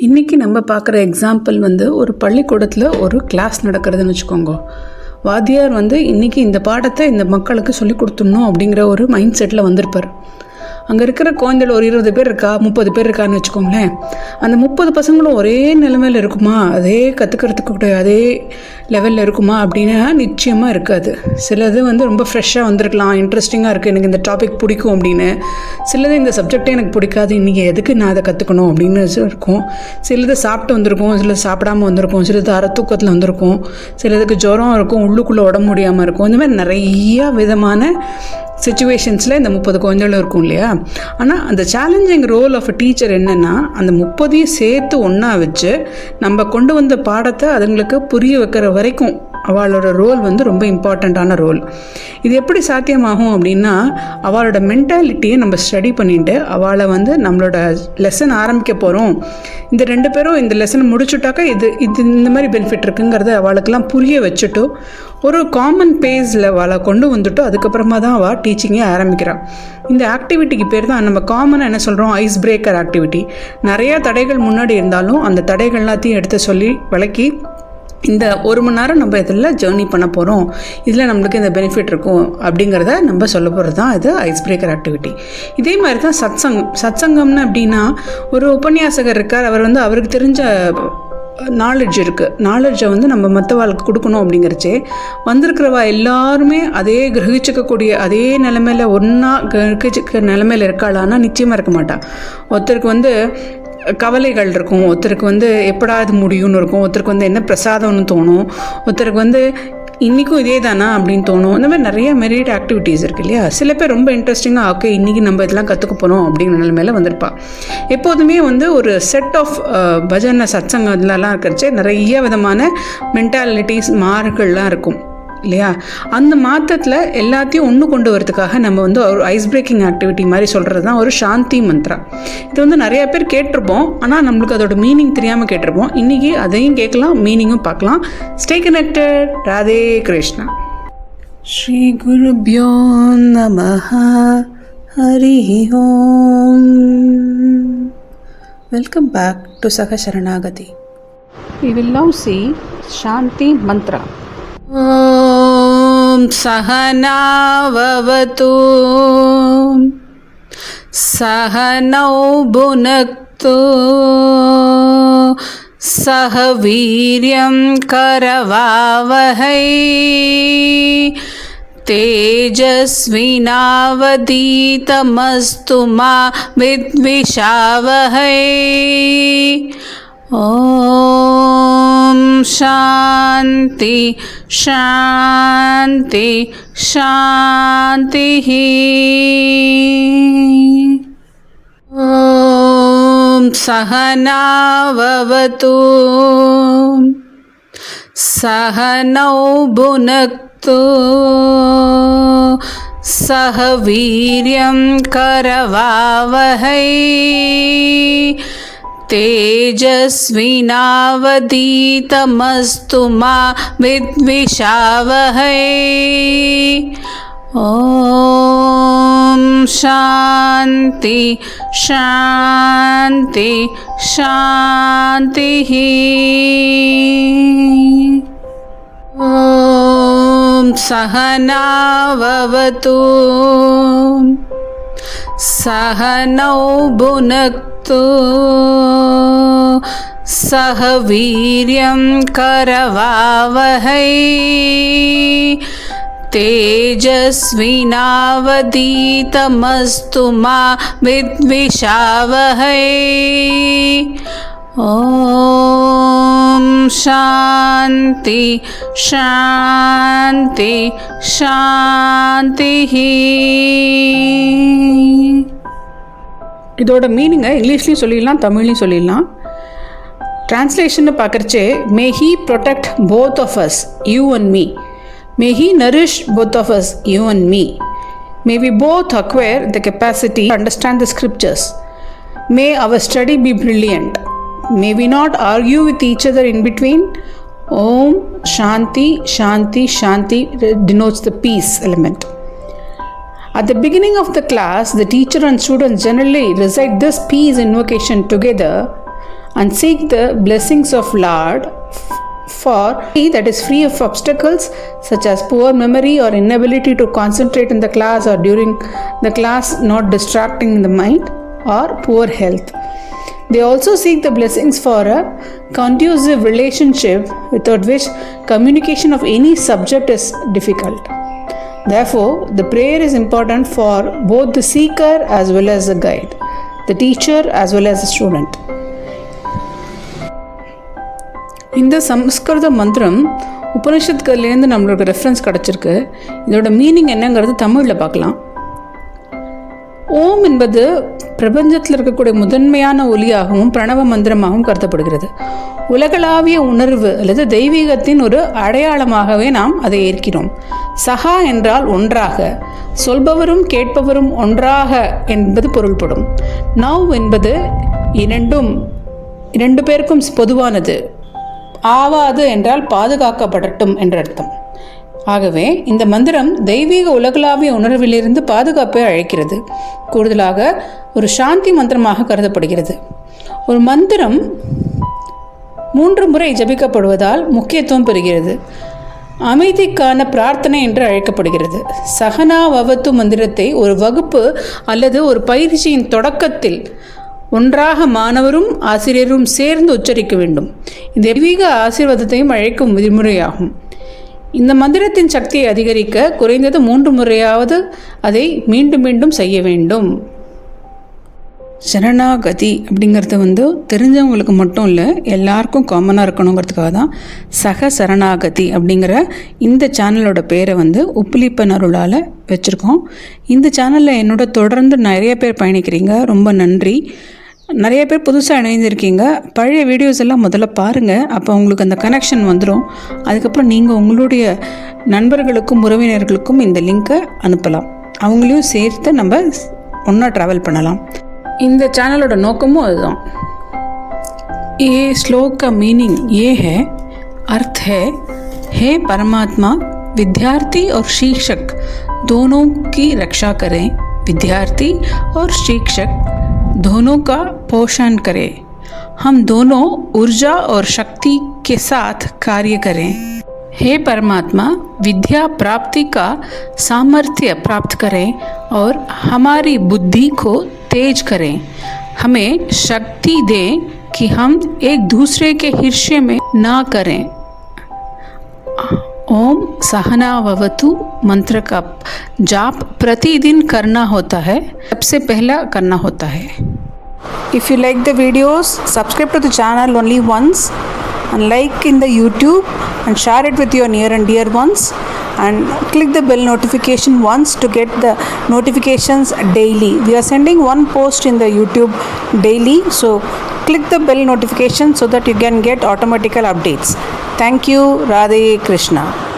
இன்றைக்கி நம்ம பார்க்குற எக்ஸாம்பிள் வந்து ஒரு பள்ளிக்கூடத்தில் ஒரு கிளாஸ் நடக்கிறதுன்னு வச்சுக்கோங்க. வாத்தியார் வந்து இன்றைக்கி இந்த பாடத்தை இந்த மக்களுக்கு சொல்லி கொடுத்துடணும் அப்படிங்கிற ஒரு மைண்ட் செட்டில் வந்திருப்பார். அங்கே இருக்கிற குழந்தைகள் ஒரு இருபது பேர் இருக்கா முப்பது பேர் இருக்கான்னு வச்சுக்கோங்களேன். அந்த முப்பது பசங்களும் ஒரே நிலைமையில் இருக்குமா? அதே கற்றுக்கிறதுக்கு கூட அதே லெவலில் இருக்குமா அப்படின்னா நிச்சயமாக இருக்காது. சிலது வந்து ரொம்ப ஃப்ரெஷ்ஷாக வந்திருக்கலாம் இன்ட்ரெஸ்டிங்காக இருக்குது எனக்கு இந்த டாபிக் பிடிக்கும் அப்படின்னு. சிலது இந்த சப்ஜெக்டே எனக்கு பிடிக்காது இன்றைக்கி எதுக்கு நான் அதை கற்றுக்கணும் அப்படின்னு இருக்கும். சிலது சாப்பிட்டு வந்திருக்கும் சிலது சாப்பிடாம வந்திருக்கும் சிலது அரை தூக்கத்தில் வந்திருக்கும் சிலதுக்கு ஜுரம் இருக்கும் உள்ளுக்குள்ளே உடம்பு முடியாமல் இருக்கும். இந்த மாதிரி நிறையா விதமான சுச்சுவேஷன்ஸில் இந்த முப்பது குழந்தைகளும் இருக்கும் இல்லையா? ஆனால் அந்த challenging role of a teacher என்னென்னா அந்த முப்பதையும் சேர்த்து ஒன்றா வச்சு நம்ம கொண்டு வந்த பாடத்தை அதுங்களுக்கு புரிய வைக்கிற வரைக்கும் அவளோட ரோல் வந்து ரொம்ப இம்பார்ட்டண்ட்டான ரோல் இது எப்படி சாத்தியமாகும் அப்படின்னா அவளோட மென்டாலிட்டியை நம்ம ஸ்டடி பண்ணிட்டு அவளை வந்து நம்மளோட லெசன் ஆரம்பிக்க போகிறோம் இந்த ரெண்டு பேரும் இந்த லெசனை முடிச்சுட்டாக்கா இது இது இந்த மாதிரி பெனிஃபிட் இருக்குங்கிறத அவளுக்கெல்லாம் புரிய வச்சுட்டு ஒரு காமன் பேஸில் அவளை கொண்டு வந்துட்டு அதுக்கப்புறமா தான் அவள் டீச்சிங்கே ஆரம்பிக்கிறாள் இந்த ஆக்டிவிட்டிக்கு பேர் தான் நம்ம காமனாக என்ன சொல்கிறோம் ஐஸ் பிரேக்கர் ஆக்டிவிட்டி நிறையா தடைகள் முன்னாடி இருந்தாலும் அந்த தடைகள் எல்லாத்தையும் எடுத்து சொல்லி விளக்கி இந்த ஒரு மணி நேரம் நம்ம இதில் ஜேர்னி பண்ண போகிறோம். இதில் நம்மளுக்கு இந்த பெனிஃபிட் இருக்கும் அப்படிங்கிறத நம்ம சொல்ல போகிறது தான் இது ஐஸ் பிரேக்கர் ஆக்டிவிட்டி இதே மாதிரி தான் சத்சங்கம் சத்சங்கம்னு அப்படின்னா ஒரு உபன்யாசகர் இருக்கார். அவர் வந்து அவருக்கு தெரிஞ்ச நாலெட்ஜ் இருக்குது நாலெட்ஜை வந்து நம்ம மற்றவாளுக்கு கொடுக்கணும் அப்படிங்கிறச்சே வந்திருக்கிறவா எல்லாருமே அதே கிரகிச்சிக்கக்கூடிய அதே நிலமையில ஒன்றா கிரகிச்சிக்க நிலமையில இருக்காளான்னா நிச்சயமாக இருக்க மாட்டாள் ஒருத்தருக்கு வந்து கவலைகள் இருக்கும். ஒருத்தருக்கு வந்து எப்படா இது முடியும்னு இருக்கும். ஒருத்தருக்கு வந்து என்ன பிரசாதம்னு தோணும். ஒருத்தருக்கு வந்து இன்றைக்கும் இதே தானா அப்படின்னு தோணும். இந்த மாதிரி நிறைய மெரிட் ஆக்டிவிட்டீஸ் இருக்குது இல்லையா? சில பேர் ரொம்ப இன்ட்ரெஸ்டிங்காக ஓகே இன்றைக்கி நம்ம இதெல்லாம் கற்றுக்க போகிறோம் அப்படிங்கிற நிலைமையில வந்திருப்பா. எப்போதுமே வந்து ஒரு செட் ஆஃப் பஜனை சத்சங்கம்லாம் இருக்கிறச்சே நிறைய விதமான மென்டாலிட்டிஸ் மாறுகள்லாம் இருக்கும். இல்லையா? அந்த மாற்றத்தில் எல்லாத்தையும் ஒன்று கொண்டு வரதுக்காக நம்ம வந்து ஒரு ஐஸ் பிரேக்கிங் ஆக்டிவிட்டி மாதிரி சொல்கிறது தான் ஒரு சாந்தி மந்த்ரா. இது வந்து நிறைய பேர் கேட்டிருப்போம். ஆனால் நம்மளுக்கு அதோட மீனிங் தெரியாமல் கேட்டிருப்போம். இன்றைக்கி அதையும் கேட்கலாம் மீனிங்கும் பார்க்கலாம். ஸ்டே கனெக்டட் ராதே கிருஷ்ணா ஸ்ரீ குருபியோ நம ஹரி ஓம். வெல்கம் பேக் டு சக Saranagathi We will now see Shanti Mantra. ॐ सहनाववतु। सहनौ भुनक्तु। सह वीर्यं करवावहै। तेजस्विनावदीतमस्तु मा विद्विषावहै ॐ शान्ति शान्ति शान्तिः। ॐ सहनाववतु सहनौ भुनक्तु। सह वीर्यं करवावहै तेजस्विनावदीतमस्तु मा विद्विषावहै। ॐ शान्ति शान्ति शान्तिः। ॐ सहनाववतु। सहनौ भुनक्तु सह वीर्यं करवावहै। तेजस्विनावदीतमस्तु मा विद्विषावहै। ॐ शान्ति शान्ति शान्तिः இதோட மீனிங்கை இங்கிலீஷ்லேயும் சொல்லிடலாம் தமிழ்லையும் சொல்லிடலாம். Translation பார்க்குறச்சே may he protect both of us you and me may he nourish both of us you and me may we both acquire the capacity understand the scriptures may our study be brilliant may we not argue with each other in between Om Shanti Shanti Shanti denotes the peace element At the beginning of the class, the teacher and students generally recite this peace invocation together and seek the blessings of Lord for he that is free of obstacles such as poor memory or inability to concentrate in the class or during the class not distracting the mind or poor health. They also seek the blessings for a conducive relationship without which communication of any subject is difficult. Therefore, the prayer is important for both the seeker as well as the guide, the teacher as well as the student. இந்த சம்ஸ்கிருத மந்திரம் உபனிஷத்துக்கள்லேருந்து நம்மளுக்கு reference கிடச்சிருக்கு இதோட meaning என்னங்கிறது தமிழில் பார்க்கலாம் ஓம் என்பது பிரபஞ்சத்தில் இருக்கக்கூடிய முதன்மையான ஒலியாகவும் பிரணவ மந்திரமாகவும் கருதப்படுகிறது. உலகளாவிய உணர்வு அல்லது தெய்வீகத்தின் ஒரு அடையாளமாகவே நாம் அதை ஏற்கிறோம். சகா என்றால் ஒன்றாக சொல்பவரும் கேட்பவரும் ஒன்றாக என்பது பொருள்படும். நவ் என்பது இரண்டும் இரண்டு பேருக்கும் பொதுவானது. ஆவாது என்றால் பாதுகாக்கப்படட்டும் என்ற அர்த்தம். ஆகவே இந்த மந்திரம் தெய்வீக உலகளாவிய உணர்விலிருந்து பாதுகாப்பை அழைக்கிறது. கூடுதலாக ஒரு சாந்தி மந்திரமாக கருதப்படுகிறது. ஒரு மந்திரம் மூன்று முறை ஜபிக்கப்படுவதால் முக்கியத்துவம் பெறுகிறது. அமைதிக்கான பிரார்த்தனை என்று அழைக்கப்படுகிறது. சகனா வவத்து மந்திரத்தை ஒரு வகுப்பு அல்லது ஒரு பயிற்சியின் தொடக்கத்தில் ஒன்றாக மாணவரும் ஆசிரியரும் சேர்ந்து உச்சரிக்க வேண்டும். இந்த தெய்வீக ஆசீர்வாதத்தையும் அழைக்கும் விதிமுறையாகும். இந்த மந்திரத்தின் சக்தியை அதிகரிக்க குறைந்தது மூன்று முறையாவது அதை மீண்டும் மீண்டும் செய்ய வேண்டும். சரணாகதி அப்படிங்கிறது வந்து தெரிஞ்சவங்களுக்கு மட்டும் இல்லை எல்லாருக்கும் காமனாக இருக்கணுங்கிறதுக்காக தான் சக சரணாகதி அப்படிங்கிற இந்த சேனலோட பேரை வந்து உப்புலிப்பன் அருளால் வச்சுருக்கோம். இந்த சேனலில் என்னோட தொடர்ந்து நிறைய பேர் பயணிக்கிறீங்க. ரொம்ப நன்றி. நிறைய பேர் புதுசாக இணைந்திருக்கீங்க பழைய வீடியோஸ் எல்லாம் முதல்ல பாருங்கள் அப்போ உங்களுக்கு அந்த கனெக்ஷன் வந்துடும் அதுக்கப்புறம் நீங்கள் உங்களுடைய நண்பர்களுக்கும் உறவினர்களுக்கும் இந்த லிங்க்கை அனுப்பலாம் அவங்களையும் சேர்த்து நம்ம ஒன்றா ட்ராவல் பண்ணலாம் இந்த சேனலோட நோக்கமும் அதுதான் ये श्लोक का मीनिंग ये है अर्थ है हे परमात्मा विद्यार्थी और शिक्षक दोनों की रक्षा करें विद्यार्थी और शिक्षक दोनों का पोषण करें। हम दोनों ऊर्जा और शक्ति के साथ कार्य करें। हे परमात्मा, विद्या प्राप्ति का सामर्थ्य प्राप्त करें और हमारी बुद्धि को तेज करें। हमें शक्ति दें कि हम एक दूसरे के हिस्से में ना करें। ओम सहना ववतु मंत्र का जाप प्रतिदिन करना होता है। सबसे पहला करना होता है। If you like the videos, subscribe to the channel only once and like in the YouTube and share it with your near and dear ones and click the bell notification once to get the notifications daily. We are sending one post in the YouTube daily, so click the bell notification so that you can get automatical updates. Thank you, Radhe Krishna.